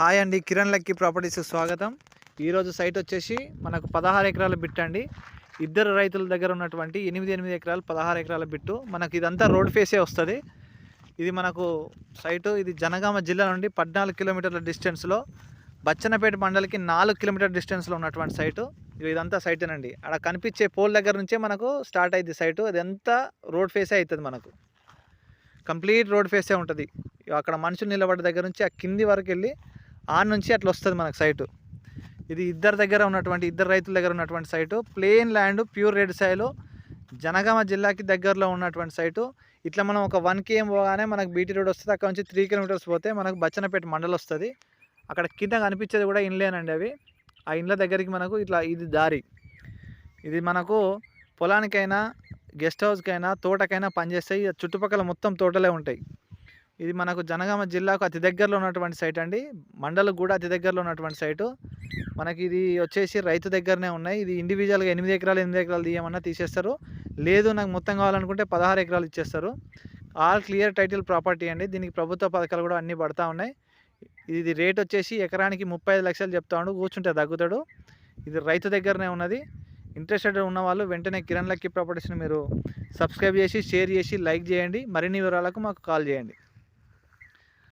Hi అండి Kiran lucky properties స్వాగతం. ఈరోజు సైట్ వచ్చేసి మనకు పదహారు ఎకరాల బిట్ అండి. ఇద్దరు రైతుల దగ్గర ఉన్నటువంటి ఎనిమిది ఎనిమిది ఎకరాలు పదహారు ఎకరాల బిట్టు. మనకి ఇదంతా రోడ్ ఫేసే వస్తుంది. ఇది మనకు సైటు ఇది జనగామ జిల్లా నుండి పద్నాలుగు కిలోమీటర్ల డిస్టెన్స్లో బచ్చన్నపేట మండలికి నాలుగు కిలోమీటర్ డిస్టెన్స్లో ఉన్నటువంటి సైటు. ఇది ఇదంతా సైటేనండి. అక్కడ కనిపించే పోల్ దగ్గర నుంచే మనకు స్టార్ట్ అయింది సైటు. అదంతా రోడ్ ఫేసే అవుతుంది మనకు. కంప్లీట్ రోడ్ ఫేసే ఉంటుంది. అక్కడ మనుషులు నిలబడ్డ దగ్గర నుంచి ఆ కింది వరకు వెళ్ళి ఆ నుంచి అట్లా వస్తుంది మనకు సైటు. ఇది ఇద్దరు దగ్గర ఉన్నటువంటి ఇద్దరు రైతుల దగ్గర ఉన్నటువంటి site. Plain land pure red soil Jangaon జిల్లాకి దగ్గరలో ఉన్నటువంటి సైటు. ఇట్లా మనం ఒక వన్ కేఎం పోగానే మనకు బీటీ రోడ్ వస్తుంది అక్కడ నుంచి త్రీ కిలోమీటర్స్ పోతే మనకు బచ్చనపేట మండల్ వస్తుంది. అక్కడ కింద కనిపించేది కూడా ఇండ్లేనండి అవి. ఆ ఇండ్ల దగ్గరికి మనకు ఇట్లా ఇది దారి. ఇది మనకు పొలానికైనా గెస్ట్ హౌస్కైనా తోటకైనా పనిచేస్తాయి. చుట్టుపక్కల మొత్తం తోటలే ఉంటాయి. ఇది మనకు జనగామ జిల్లాకు అతి దగ్గరలో ఉన్నటువంటి సైట్ అండి. మండలకు కూడా అతి దగ్గరలో ఉన్నటువంటి సైటు మనకి ఇది వచ్చేసి రైతు దగ్గరనే ఉన్నాయి. ఇది ఇండివిజువల్గా ఎనిమిది ఎకరాలు ఎనిమిది ఎకరాలు తీయమన్నా తీసేస్తారు. లేదు నాకు మొత్తం కావాలనుకుంటే పదహారు ఎకరాలు ఇచ్చేస్తారు. ఆల్ క్లియర్ టైటిల్ ప్రాపర్టీ అండి. దీనికి ప్రభుత్వ పథకాలు కూడా అన్నీ పడతా ఉన్నాయి. ఇది రేట్ వచ్చేసి ఎకరానికి ముప్పై ఐదు లక్షలు చెప్తాడు కూర్చుంటే తగ్గుతాడు. ఇది రైతు దగ్గరనే ఉన్నది. ఇంట్రెస్టెడ్ ఉన్న వాళ్ళు వెంటనే కిరణ్ లక్కీ ప్రాపర్టీస్ని మీరు సబ్స్క్రైబ్ చేసి షేర్ చేసి లైక్ చేయండి. మరిన్ని వివరాలకు మాకు కాల్ చేయండి.